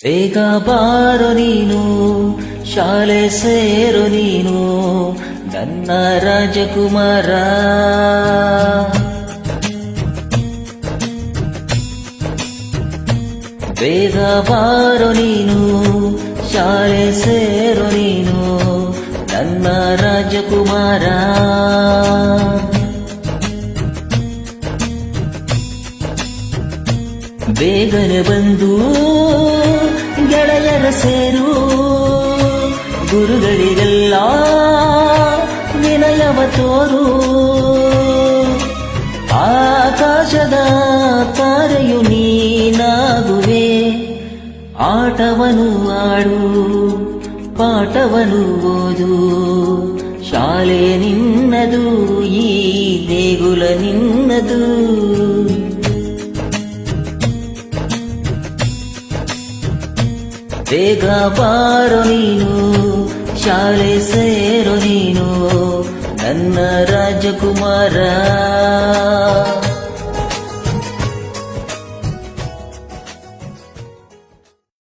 ಬೇಗ ಬಾರೋ ನೀನು ಶಾಲೆ ಸೇರೋ ನೀನು ನನ್ನ ರಾಜಕುಮಾರ ಬೇಗ ಬಾರೋ ನೀನು ಶಾಲೆ ಸೇರೋ ನೀನು ನನ್ನ ರಾಜಕುಮಾರ ಬೇಗನೆ ಬಂದು ಗೆಳೆಯರ ಸೇರು. ಗುರುಗಳಿಗೆಲ್ಲ ವಿನಯವ ತೋರು. ಆಕಾಶದ ತಾರೆಯು ನೀನಾಗುವೆ. ಆಟವನು ಆಡು, ಪಾಠವನು ಓದು. ಶಾಲೆ ನಿನ್ನದು, ಈ ದೇಗುಲ ನಿನ್ನದು. ಬೇಗ ಬಾರೋ ನೀನು ಶಾಲೆ ಸೇರೋ ನೀನು ನನ್ನ ರಾಜಕುಮಾರ.